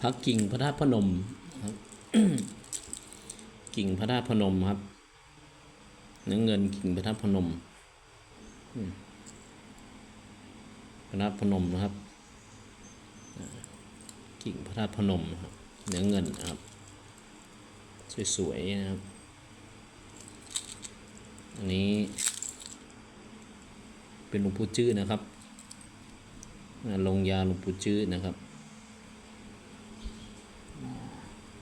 พระกิ่งพระธาตุพนมครับ กิ่งพระธาตุพนมครับเนื้อเงินกิ่งพระธาตุพนมพระธาตุพนมนะครับ กิ่งพระธาตุพนมครับเนื้อเงินนะครับ สวยๆนะครับ อันนี้ เป็นหลวงปู่จื้อนะครับลงยาหลวงปู่จื้อนะครับ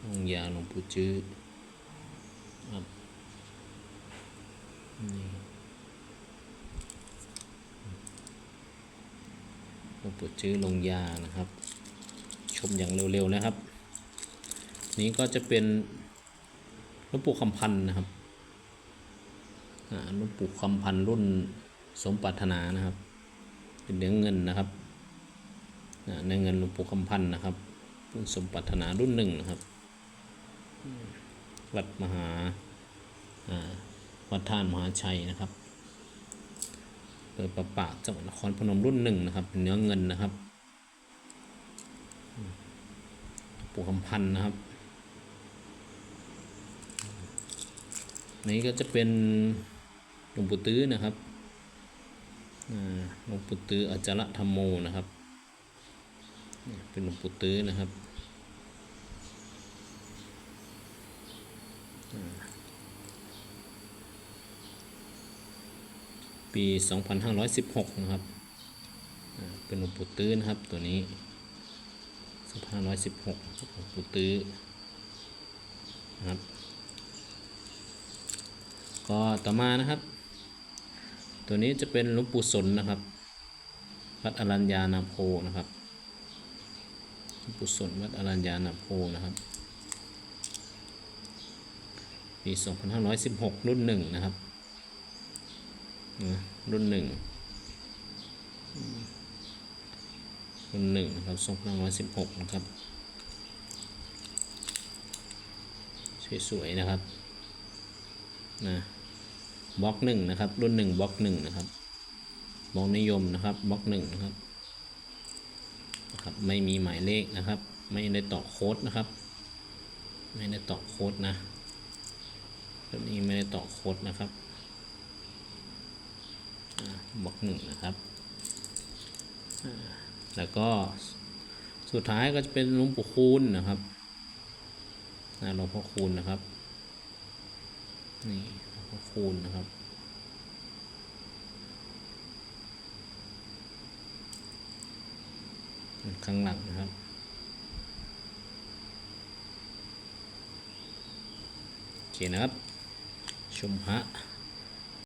ลงยาหลวงปู่จื้อครับนี่หลวงปู่จื้อลงยานะครับ ชมอย่างเร็วๆนะครับ นี้ก็จะเป็นหลวงปู่คำพันธ์นะครับอ่าหลวงปู่คำพันธ์รุ่นสมปรารถนานะครับ เป็นเนื้อเงินนะครับอ่าเนื้อเงินหลวงปู่คำพันธ์นะครับรุ่นสมปรารถนารุ่นหนึ่งนะครับ วัดมหาวัดท่านมหาชัยนะครับเปิดประปาจังหวัดนครพนมรุ่นหนึ่งนะครับเป็นเนื้อเงินนะครับปู่คำพันธ์นะครับนี่ก็จะเป็นหลวงปู่ตื้อนะครับหลวงปู่ตื้ออาจารธรรมโมนะครับ เป็นหลวงปู่ตื้อนะครับอ่า ปี 2516 นะครับ เป็นหลวงปู่ตื้อนะครับ ตัวนี้2516หลวงปู่ตื้อนะครับ ก็ต่อมานะครับ ตัวนี้จะเป็นหลวงปู่สนนะครับวัดอรัญญานาโพนะครับหลวงปู่สนวัดอรัญญานาโพนะครับ 2516 รุ่นหนึ่งนะครับนะรุ่นหนึ่งรุ่นหนึ่งนะครับ2516 นะครับ สวยๆ นะครับนะบล็อกหนึ่งนะครับ รุ่นหนึ่งบล็อกหนึ่งนะครับบล็อกนิยมนะครับบล็อกหนึ่งนะครับนะครับ ไม่มีหมายเลขนะครับ ไม่ได้ต่อโค้ดนะครับ ไม่ได้ต่อโค้ดนะ ตัวนี้ไม่ได้ต่อโค้ดนะครับบล็อกหนึ่งนะครับ แล้วก็สุดท้ายก็จะเป็นหลวงปู่คูณนะครับหลวงพ่อคูณนะครับ นี่หลวงพ่อคูณนะครับข้างหลังนะครับ โอเคนะครับ ชมพระ